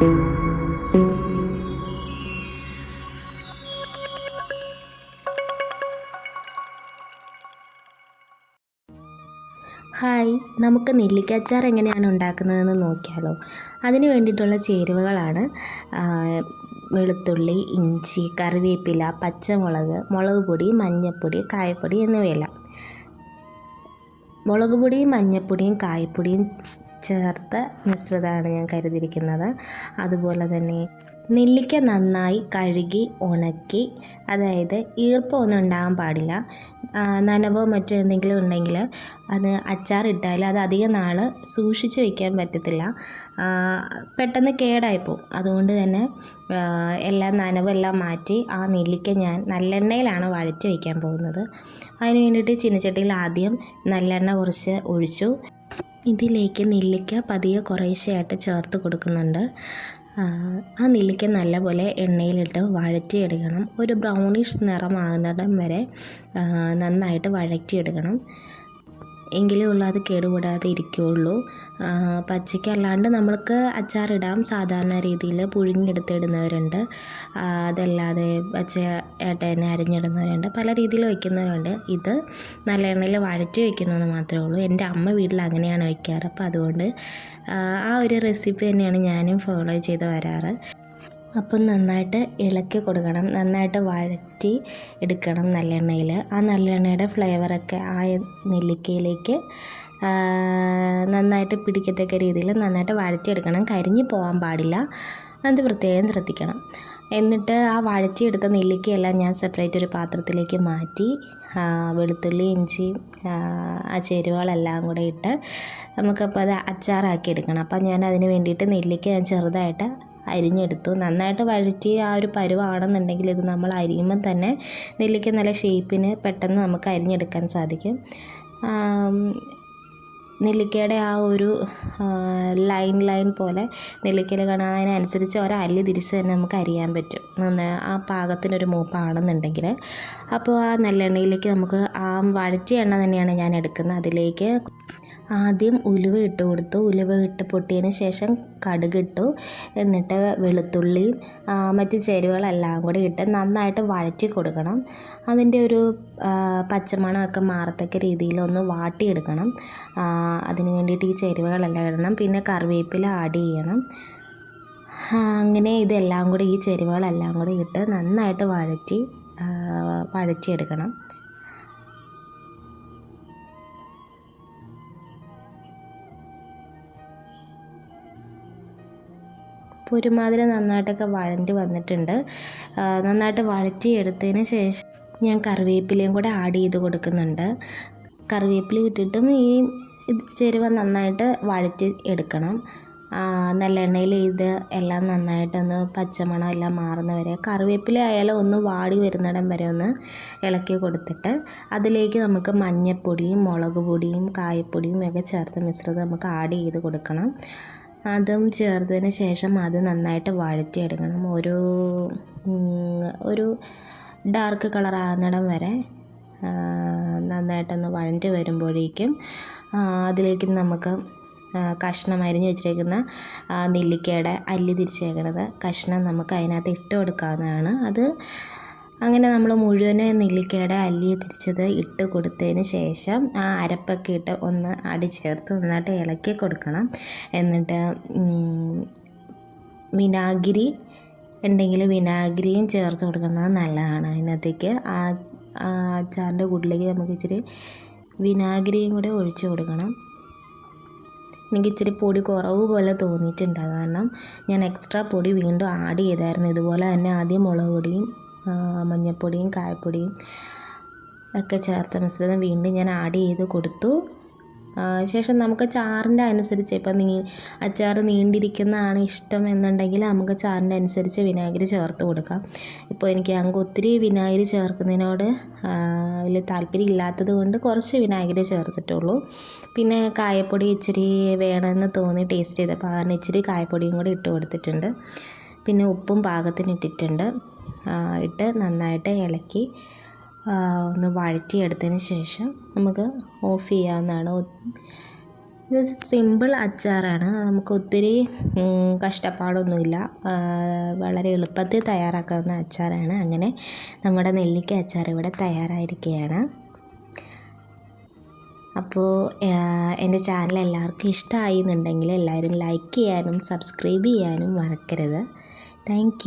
Hi നമുക്ക് നെല്ലിക്കച്ചാർ എങ്ങനെയാണ് ഉണ്ടാക്കുന്നതെന്ന് നോക്കിയാലോ. അതിന് വേണ്ടിയിട്ടുള്ള ചേരുവകളാണ് വെളുത്തുള്ളി ഇഞ്ചി കറിവേപ്പില പച്ചമുളക് മുളക് പൊടി മഞ്ഞൾപ്പൊടി കായപ്പൊടി എന്നിവയെല്ലാം. മുളക് പൊടിയും മഞ്ഞൾപ്പൊടിയും കായപ്പൊടിയും ചേർത്ത മിശ്രിതമാണ് ഞാൻ കരുതിയിരിക്കുന്നത്. അതുപോലെ തന്നെ നെല്ലിക്ക നന്നായി കഴുകി ഉണക്കി അതായത് ഈർപ്പമൊന്നും ഉണ്ടാകാൻ പാടില്ല. നനവോ മറ്റോ എന്തെങ്കിലും ഉണ്ടെങ്കിൽ അത് അച്ചാറിട്ടാൽ അത് അധികം നാൾ സൂക്ഷിച്ച് വയ്ക്കാൻ പറ്റത്തില്ല. പെട്ടെന്ന് കേടായിപ്പോവും. അതുകൊണ്ട് തന്നെ എല്ലാം നനവെല്ലാം മാറ്റി ആ നെല്ലിക്ക ഞാൻ നല്ലെണ്ണയിലാണ് വഴറ്റി വയ്ക്കാൻ പോകുന്നത്. അതിന് വേണ്ടിയിട്ട് ചീനച്ചട്ടിയിൽ ആദ്യം നല്ലെണ്ണ കുറച്ച് ഒഴിച്ചു. ഇതിലേക്ക് നെല്ലിക്ക പതിയെ കുറേശ്ശെയായിട്ട് ചേർത്ത് കൊടുക്കുന്നുണ്ട്. ആ, നെല്ലിക്ക നല്ലപോലെ എണ്ണയിലിട്ട് വഴറ്റിയെടുക്കണം. ഒരു ബ്രൗണിഷ് നിറമാകുന്നിടം വരെ നന്നായിട്ട് വഴറ്റിയെടുക്കണം. എങ്കിലേ ഉള്ളൂ അത് കേടുകൂടാതെ ഇരിക്കുകയുള്ളൂ ആ, പച്ചയ്ക്ക് അല്ലാണ്ട് നമ്മൾക്ക് അച്ചാറിടാം സാധാരണ രീതിയിൽ പുഴുങ്ങിയെടുത്തിടുന്നവരുണ്ട് അതല്ലാതെ പച്ച ഏട്ടനെ അരിഞ്ഞിടുന്നവരുണ്ട്. പല രീതിയിൽ വയ്ക്കുന്നവരുണ്ട്. ഇത് നല്ല എണ്ണയിൽ വഴറ്റി വയ്ക്കുന്നതെന്ന് മാത്രമേ ഉള്ളൂ. എന്റെ അമ്മ വീട്ടിൽ അങ്ങനെയാണ് വയ്ക്കാറ്. അപ്പോൾ അതുകൊണ്ട് ആ ഒരു റെസിപ്പി തന്നെയാണ് ഞാനും ഫോളോ ചെയ്ത് വരാറ്. അപ്പം നന്നായിട്ട് ഇളക്കി കൊടുക്കണം. നന്നായിട്ട് വഴറ്റി എടുക്കണം നല്ലെണ്ണയിൽ. ആ നല്ലെണ്ണയുടെ ഫ്ലേവറൊക്കെ ആ നെല്ലിക്കയിലേക്ക് നന്നായിട്ട് പിടിക്കത്തക്ക രീതിയിൽ നന്നായിട്ട് വഴറ്റിയെടുക്കണം. കരിഞ്ഞു പോകാൻ പാടില്ല. അത് പ്രത്യേകം ശ്രദ്ധിക്കണം. എന്നിട്ട് ആ വഴച്ചെടുത്ത നെല്ലിക്കയെല്ലാം ഞാൻ സെപ്പറേറ്റ് ഒരു പാത്രത്തിലേക്ക് മാറ്റി വെളുത്തുള്ളി ഇഞ്ചി ആ ചേരുവകളെല്ലാം കൂടെ ഇട്ട് നമുക്കപ്പോൾ അത് അച്ചാറാക്കി എടുക്കണം അപ്പം ഞാൻ അതിന് വേണ്ടിയിട്ട് നെല്ലിക്ക ഞാൻ ചെറുതായിട്ട് അരിഞ്ഞെടുത്തു. നന്നായിട്ട് വഴറ്റി ആ ഒരു പരുവാണെന്നുണ്ടെങ്കിൽ ഇത് നമ്മൾ അരിയുമ്പം തന്നെ നെല്ലിക്ക നല്ല ഷേപ്പിന് പെട്ടെന്ന് നമുക്ക് അരിഞ്ഞെടുക്കാൻ സാധിക്കും. നെല്ലിക്കയുടെ ആ ഒരു ലൈൻ ലൈൻ പോലെ നെല്ലിക്കയിൽ കാണാൻ അതിനനുസരിച്ച് അല്ലി തിരിച്ച് തന്നെ നമുക്ക് അരിയാൻ പറ്റും. ആ പാകത്തിനൊരു മൂപ്പാണെന്നുണ്ടെങ്കിൽ. അപ്പോൾ ആ നെല്ലെണ്ണയിലേക്ക് നമുക്ക് ആ വഴറ്റിയ എണ്ണ തന്നെയാണ് ഞാൻ എടുക്കുന്നത്. അതിലേക്ക് ആദ്യം ഉലുവ ഇട്ട് കൊടുത്തു. ഉലുവ ഇട്ട് പൊട്ടിയതിന് ശേഷം കടുകിട്ടു എന്നിട്ട് വെളുത്തുള്ളിയും മറ്റ് ചേരുവകളെല്ലാം കൂടി ഇട്ട് നന്നായിട്ട് വഴറ്റി കൊടുക്കണം. അതിന്റെ ഒരു പച്ചമണമൊക്കെ മാറത്തക്ക രീതിയിൽ ഒന്ന് വാട്ടിയെടുക്കണം അതിന് വേണ്ടിയിട്ട് ഈ ചേരുവകളെല്ലാം ഇടണം. പിന്നെ കറിവേപ്പില ആഡ് ചെയ്യണം. അങ്ങനെ ഇതെല്ലാം കൂടി ഈ ചേരുവകളെല്ലാം കൂടി ഇട്ട് നന്നായിട്ട് വഴറ്റി വഴറ്റിയെടുക്കണം. ഇപ്പോൾ ഒരുമാതിരി നന്നായിട്ടൊക്കെ വഴണ്ടി വന്നിട്ടുണ്ട്. നന്നായിട്ട് വഴറ്റി എടുത്തതിന് ശേഷം ഞാൻ കറിവേപ്പിലയും കൂടെ ആഡ് ചെയ്ത് കൊടുക്കുന്നുണ്ട്. കറിവേപ്പില ഇട്ടിട്ടും ഈ ചേരുവ നന്നായിട്ട് വഴറ്റി എടുക്കണം. നല്ല എണ്ണയിൽ ഇത് എല്ലാം നന്നായിട്ടൊന്ന് പച്ചമണം എല്ലാം മാറുന്നവരെ കറിവേപ്പില ആയാലും ഒന്ന് വാടി വരുന്നിടം വരെ ഒന്ന് ഇളക്കി കൊടുത്തിട്ട് അതിലേക്ക് നമുക്ക് മഞ്ഞൾപ്പൊടിയും മുളക് പൊടിയും കായപ്പൊടിയും ഒക്കെ ചേർത്ത് മിശ്രിതം നമുക്ക് ആഡ് ചെയ്ത് കൊടുക്കണം. അതും ചേർത്തതിന് ശേഷം അത് നന്നായിട്ട് വഴറ്റിയെടുക്കണം. ഒരു ഒരു ഡാർക്ക് കളർ ആകുന്നിടം വരെ നന്നായിട്ടൊന്ന് വഴറ്റി വരുമ്പോഴേക്കും അതിലേക്ക് നമുക്ക് കഷ്ണം അരിഞ്ഞ് വെച്ചിരിക്കുന്ന നെല്ലിക്കയുടെ അല്ലി തിരിച്ചേക്കണത്. കഷ്ണം നമുക്ക് അതിനകത്ത് ഇട്ട് കൊടുക്കാവുന്നതാണ്. അത് അങ്ങനെ നമ്മൾ മുഴുവൻ നെല്ലിക്കയുടെ അല്ലി തിരിച്ചത് ഇട്ട് കൊടുത്തതിന് ശേഷം ആ അരപ്പൊക്കെ ഇട്ട് ഒന്ന് അടി ചേർത്ത് നന്നായിട്ട് ഇളക്കി കൊടുക്കണം. എന്നിട്ട് വിനാഗിരി ഉണ്ടെങ്കിൽ വിനാഗിരിയും ചേർത്ത് കൊടുക്കുന്നത് നല്ലതാണ്. അതിനകത്തേക്ക് ആ അച്ചാറിന്റെ കൂട്ടിലേക്ക് നമുക്ക് ഇച്ചിരി വിനാഗിരിയും കൂടെ ഒഴിച്ച് കൊടുക്കണം. എനിക്ക് ഇച്ചിരി പൊടി കുറവ് പോലെ തോന്നിയിട്ടുണ്ട്. കാരണം ഞാൻ എക്സ്ട്രാ പൊടി വീണ്ടും ആഡ് ചെയ്തായിരുന്നു. ഇതുപോലെ തന്നെ ആദ്യം മുളക് പൊടിയും മഞ്ഞൾപ്പൊടിയും കായപ്പൊടിയും ഒക്കെ ചേർത്ത മിശ്രിതം വീണ്ടും ഞാൻ ആഡ് ചെയ്ത് കൊടുത്തു. ശേഷം നമുക്ക് ചാറിന്റെ അനുസരിച്ച് ഇപ്പം നീ അച്ചാർ നീണ്ടിരിക്കുന്നതാണ് ഇഷ്ടം എന്നുണ്ടെങ്കിൽ നമുക്ക് ചാറിന്റെ അനുസരിച്ച് വിനാഗിരി ചേർത്ത് കൊടുക്കാം. ഇപ്പോൾ എനിക്ക് ഞങ്ങൾക്ക് ഒത്തിരി വിനാഗിരി ചേർക്കുന്നതിനോട് വലിയ താല്പര്യം ഇല്ലാത്തത് കൊണ്ട് കുറച്ച് വിനാഗിരി ചേർത്തിട്ടുള്ളൂ. പിന്നെ കായപ്പൊടി ഇച്ചിരി വേണമെന്ന് തോന്നി ടേസ്റ്റ് ചെയ്തപ്പോൾ അതിന് ഇച്ചിരി കായപ്പൊടിയും കൂടി ഇട്ട് കൊടുത്തിട്ടുണ്ട്. പിന്നെ ഉപ്പും പാകത്തിന് ഇട്ടിട്ടുണ്ട്. ഇട്ട് നന്നായിട്ട് ഇളക്കി ഒന്ന് വഴറ്റിയെടുത്തതിന് ശേഷം നമുക്ക് ഓഫ് ചെയ്യാവുന്നതാണ്. ഇത് സിമ്പിൾ അച്ചാറാണ്. നമുക്ക് ഒത്തിരി കഷ്ടപ്പാടൊന്നുമില്ല. വളരെ എളുപ്പത്തിൽ തയ്യാറാക്കാവുന്ന അച്ചാറാണ്. അങ്ങനെ നമ്മുടെ നെല്ലിക്ക അച്ചാർ ഇവിടെ തയ്യാറായിരിക്കുകയാണ്. അപ്പോൾ എന്റെ ചാനൽ എല്ലാവർക്കും ഇഷ്ടമായി എന്നുണ്ടെങ്കിൽ എല്ലാവരും ലൈക്ക് ചെയ്യാനും സബ്സ്ക്രൈബ് ചെയ്യാനും മറക്കരുത്. താങ്ക്